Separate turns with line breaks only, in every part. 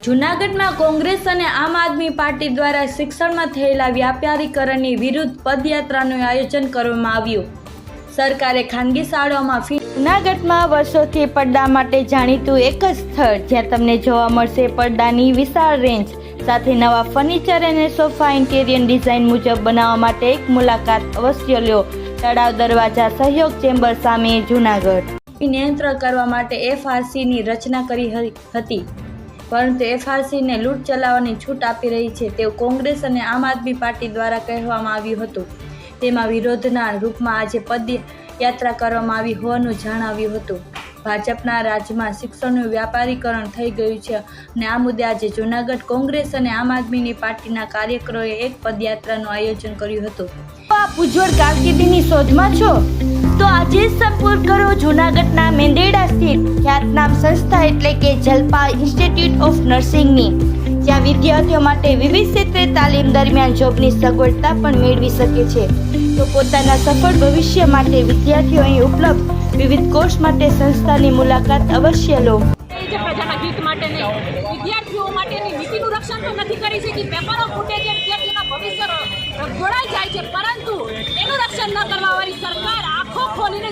જૂનાગઢમાં કોંગ્રેસ અને આમ આદમી પાર્ટી દ્વારા શિક્ષણમાં થયેલા વ્યાપારીકરણની વિરુદ્ધ પદયાત્રાનું આયોજન કરવામાં આવ્યું. સરકારે ખાનગી શાળાઓમાં ફી જૂનાગઢમાં વર્ષોથી પડદા માટે જાણીતું એક જ સ્થળ જ્યાં તમને જોવા મળશે પડદાની વિશાળ રેન્જ સાથે નવા ફર્નિચર અને સોફા ઇન્ટેરિયર ડિઝાઇન મુજબ બનાવવા માટે એક મુલાકાત અવશ્ય લ્યો તળાવ દરવાજા સહયોગ ચેમ્બર સામે જૂનાગઢ. નિયંત્રણ કરવા માટે એફઆરસીની રચના કરી હતી. પરંતુ એફઆરસીને લૂંટ ચલાવવાની છૂટ આપી રહી છે તેવું કોંગ્રેસ અને આમ આદમી પાર્ટી દ્વારા કહેવામાં આવ્યું હતું. તેમાં વિરોધના રૂપમાં આજે પદયાત્રા કરવામાં આવી હોવાનું જણાવ્યું હતું. ભાજપના રાજ્યમાં શિક્ષણનું વ્યાપારીકરણ થઈ ગયું છે અને આ મુદ્દે આજે જૂનાગઢ કોંગ્રેસ અને આમ આદમીની પાર્ટીના કાર્યકરોએ એક પદયાત્રાનું આયોજન કર્યું હતું. આપ ઉજ્જવળ કારકિર્દીની શોધમાં છો? તો આજે સંપૂર્ણ કરો જૂનાગઢના મેંદેડા સ્થિત ખ્યાતનામ સંસ્થા એટલે કે જલપા ઇન્સ્ટિટ્યૂટ ઓફ નર્સિંગની, જ્યાં વિદ્યાર્થીઓ માટે વિવિધ ક્ષેત્રે તાલીમ દરમિયાન જોબની સગવડતા પણ મેળવી શકે છે. તો પોતાના સફળ ભવિષ્ય માટે વિદ્યાર્થીઓ અહીં ઉપલબ્ધ વિવિધ કોર્સ માટે સંસ્થાની મુલાકાત અવશ્ય લો.
પ્રજાના હિત માટે વિદ્યાર્થીઓ માટેની નીતિનું રક્ષણ તો નથી કરી શકી. પેપરો ફૂટે છે, વિદ્યાર્થીઓના ભવિષ્ય જોડાઈ જાય છે, પરંતુ એનું રક્ષણ ન કરવા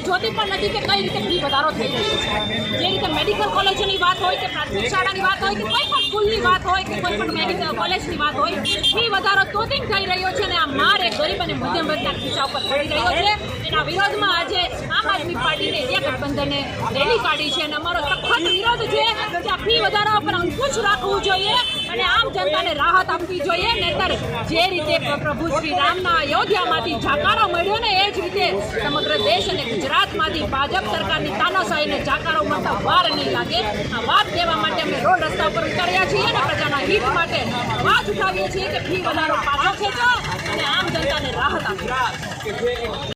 જોતી પણ નથી કે કઈ રીતે ફી વધારો થઈ રહ્યો છે. જે રીતે મેડિકલ કોલેજોની વાત હોય કે પ્રાથમિક શાળાની વાત હોય કે કોઈ પણ સ્કૂલની વાત હોય કે કોઈ પણ મેડિકલ કોલેજની વાત હોય, ફી વધારો તોતિંગ થઈ રહ્યો છે અને આ માર એક ગરીબ અને મધ્યમ વર્ગના ખીચા ઉપર પડી રહ્યો છે. એના વિરોધમાં આજે આમ આદમી પાર્ટીને ઇન્ડિયા ગઠબંધને રેલી કાઢી છે અને અમારો સખત વિરોધ છે આ ફી વધારા પર અંકુશ રાખવું જોઈએ અને આમ જનતાને રાહત આપવી જોઈએ. નહીતર જે રીતે પ્રભુ શ્રી રામના અયોધ્યામાંથી જાકારો મળ્યો ને, એ જ રીતે સમગ્ર દેશ અને ગુજરાતમાંથી ભાજપ સરકારની તાનાશાહીને જાકારો મળતા વાર નહીં લાગે. આ વાત કહેવા માટે અમે રોડ રસ્તા ઉપર ઉતાર્યા છીએ અને પ્રજાના હિત માટે વાત ઉઠાવીએ છીએ કે ફી વધારો પાછો ખેંચો અને આમ જનતાને રાહત આપો